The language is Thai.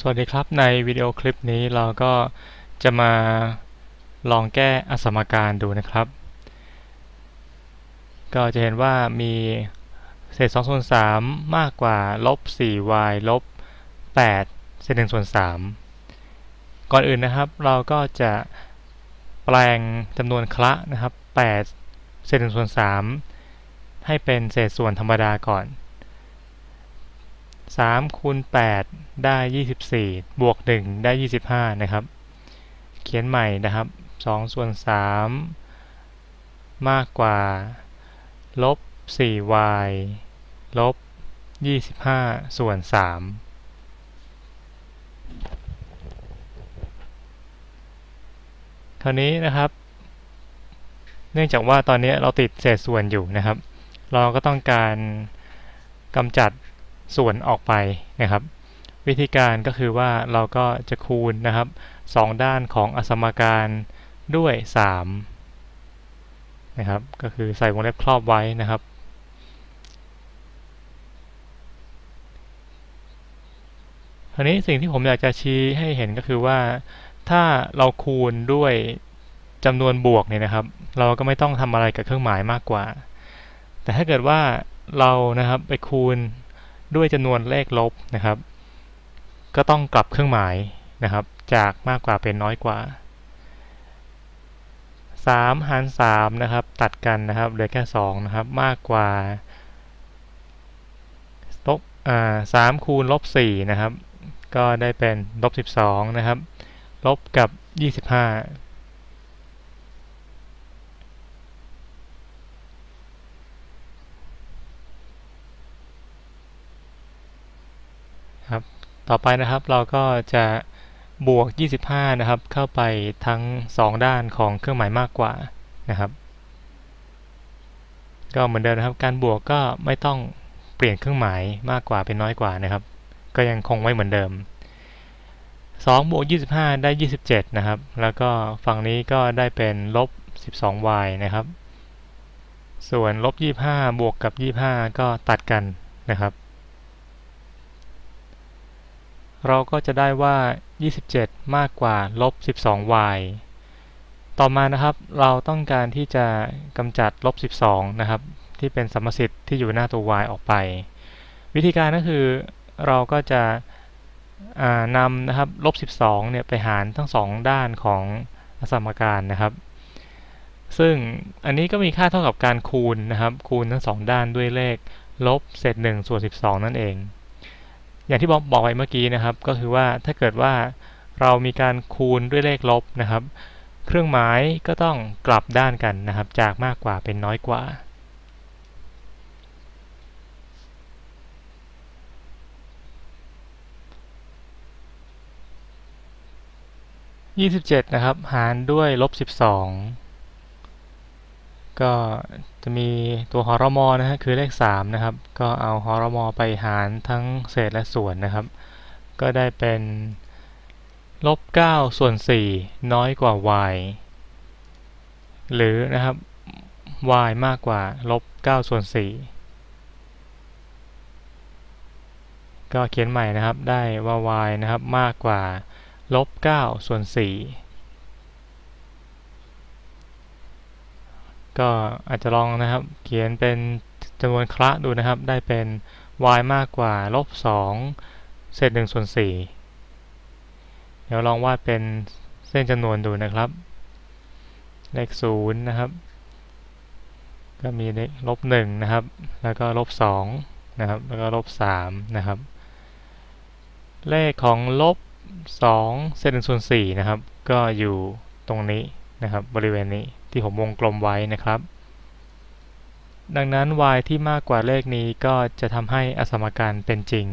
สวัสดีครับ ในวิดีโอคลิปนี้เราก็จะมาลองแก้อสมการดูนะครับ ก็จะเห็นว่ามีเศษ2ส่วน3มากกว่าลบ 4y ลบ8เศษ1ส่วน3ก่อนอื่นนะครับ เราก็จะแปลงจำนวนคละนะครับ8เศษ1ส่วน3ให้เป็นเศษส่วนธรรมดาก่อน 3คูณ8ได้ 24 บวก 1 ได้ 25 นะครับ เขียนใหม่นะครับ2ส่วน 3 มากกว่าลบ 4y ลบ 25 ส่วน 3คราวนี้นะครับ เนื่องจากว่าตอนนี้เราติดเศษส่วนอยู่นะครับ เราก็ต้องการกำจัด ส่วนออกไปนะครับ วิธีการก็คือว่าเราก็จะคูณนะครับสองด้านของอสมการด้วย3นะครับก็คือใส่วงเล็บครอบไว้นะครับคราวนี้สิ่งที่ผมอยากจะชี้ให้เห็นก็คือว่าถ้าเราคูณด้วยจำนวนบวกเนี่ยนะครับ เราก็ไม่ต้องทำอะไรกับเครื่องหมายมากกว่า แต่ถ้าเกิดว่าเรานะครับไปคูณ ด้วยจำนวนเลขลบนะครับ ก็ต้องกลับเครื่องหมายนะครับ จากมากกว่าเป็นน้อยกว่า 3 หาร 3 นะครับ ตัดกันนะครับเหลือแค่ 2 นะครับ มากกว่าลบอ่า3คูณลบ4นะครับ ก็ได้เป็นลบ 12 นะครับ ลบกับ 25 ครับต่อไปนะครับเราก็จะบวก 25 นะครับ เข้าไปทั้ง 2 ด้านของเครื่องหมายมากกว่านะครับ ก็เหมือนเดิมนะครับ การบวกก็ไม่ต้องเปลี่ยนเครื่องหมายมากกว่าเป็นน้อยกว่านะครับ ก็ยังคงไว้เหมือนเดิม2บวก25 ได้ 27 นะครับ แล้วก็ฝั่งนี้ก็ได้เป็นลบ 12y นะครับ ส่วนลบ 25 บวกกับ 25 ก็ตัดกันนะครับ เราก็จะได้ว่า 27 มากกว่าลบ 12y ต่อมานะครับเราต้องการที่จะกำจัดลบ 12 นะครับ ที่เป็นสมมสิทธิ์ที่อยู่หน้าตัว y ออกไป วิธีการก็คือเราก็จะนำนะครับลบ 12 เนี่ยไปหารทั้งสองด้านของสมการนะครับ ซึ่งอันนี้ก็มีค่าเท่ากับการคูณนะครับ คูณทั้งสองด้านด้วยเลขลบเศษ1ส่วน 12 นั่นเอง อย่างที่บอกบอกไว้เมื่อกี้นะครับ ก็คือว่าถ้าเกิดว่าเรามีการคูณด้วยเลขลบนะครับ เครื่องหมายก็ต้องกลับด้านกันนะครับ จากมากกว่าเป็นน้อยกว่า27นะครับ หารด้วยลบ12 ก็จะมีตัวหอรมอนะฮะคือเลข3นะครับ ก็เอาหอรมอไปหารทั้งเศษและส่วนนะครับ ก็ได้เป็นลบ9ส่วน4น้อยกว่า y หรือนะครับ y มากกว่าลบ9ส่วน4ก็เขียนใหม่นะครับได้ว่า y นะครับมากกว่าลบ9ส่วน4 ก็อาจจะลองนะครับ เขียนเป็นจำนวนคละดูนะครับ ได้เป็น y มากกว่าลบ2เศษ1ส่วน4เดี๋ยวลองวาดเป็นเส้นจำนวนดูนะครับ เลข0นะครับ ก็มีเลขลบ1นะครับ แล้วก็ลบ2นะครับ แล้วก็ลบ3นะครับ เลขของลบ2เศษ1ส่วน4นะครับ ก็อยู่ตรงนี้นะครับ บริเวณนี้ ที่ผมวงกลมไว้นะครับ ดังนั้น y ที่มากกว่าเลขนี้ก็จะทำให้อสมการเป็นจริง